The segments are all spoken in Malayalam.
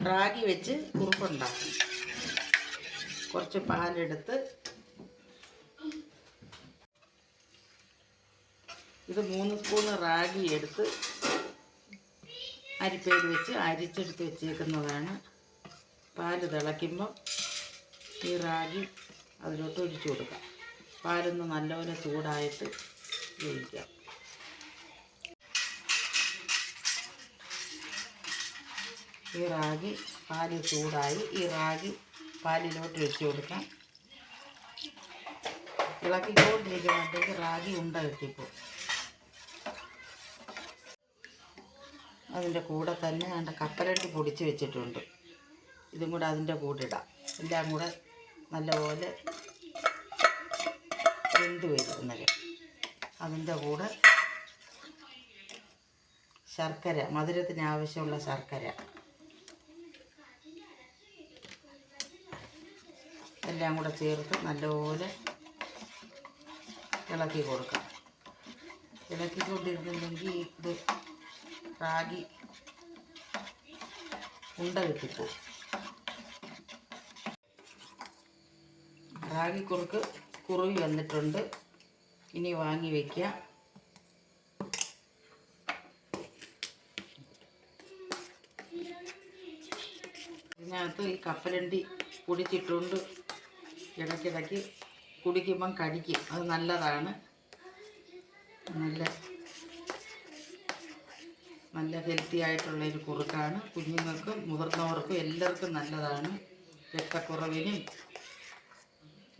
റാഗി വെച്ച് കുറുക്കുണ്ടാക്കും. കുറച്ച് പാലെടുത്ത് ഇത് മൂന്ന് സ്പൂൺ റാഗി എടുത്ത് അരിപ്പയിൽ വെച്ച് അരിച്ചെടുത്ത് വെച്ചേക്കുന്നതാണ്. പാൽ തിളയ്ക്കുമ്പം ഈ റാഗി അതിലോട്ട് ഒഴിച്ചു കൊടുക്കാം. പാലൊന്ന് നല്ലപോലെ ചൂടായിട്ട് വേവിക്കാം. ഈ റാഗി പാൽ ചൂടായി ഈ റാഗി പാലിലോട്ട് വെച്ച് കൊടുക്കാം. ഇളക്കിക്കൊണ്ടിരിക്കുമ്പോഴത്തേക്ക് റാഗി ഉണ്ട കിട്ടിപ്പോൾ അതിന്റെ കൂടെ തന്നെ വേണ്ട കപ്പലട്ടി പൊടിച്ച് വെച്ചിട്ടുണ്ട്. ഇതും കൂടെ അതിന്റെ കൂടെ ഇടാം. എല്ലാം കൂടെ നല്ലപോലെ വെന്ത് വരുന്നത്. അതിന്റെ കൂടെ ശർക്കര മധുരത്തിന് ആവശ്യമുള്ള ശർക്കര. എല്ലാം കൂടെ ചേർത്ത് നല്ലപോലെ ഇളക്കി കൊടുക്കാം. ഇളക്കിക്കൊണ്ടിരുന്നില്ലെങ്കിൽ ഇത് റാഗി ഉണ്ട കിട്ടിപ്പോവും. റാഗി കുറുക്ക് കുറുവി വന്നിട്ടുണ്ട്. ഇനി വാങ്ങി വയ്ക്കുക ഇതിനകത്ത് ഈ കപ്പലണ്ടി കുടിച്ചിട്ടുണ്ട് ഇടയ്ക്കിടയ്ക്ക് കുടിക്കുമ്പം കടിക്കും. അത് നല്ലതാണ്. നല്ല നല്ല ഹെൽത്തി ആയിട്ടുള്ള ഒരു കുറുക്കാണ്. കുഞ്ഞുങ്ങൾക്കും മുതിർന്നവർക്കും എല്ലാവർക്കും നല്ലതാണ്. രക്തക്കുറവിനും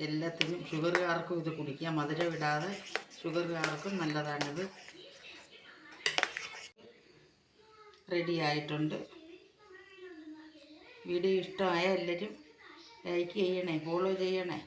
എല്ലാത്തിനും ഷുഗറുകാർക്കും ഇത് കുടിക്കാം മധുരം ഇടാതെ ഷുഗറുകാർക്കും നല്ലതാണിത്. റെഡി ആയിട്ടുണ്ട്. വീഡിയോ ഇഷ്ടമായ എല്ലാവരും ലൈക്ക് ചെയ്യണേ ഫോളോ ചെയ്യണേ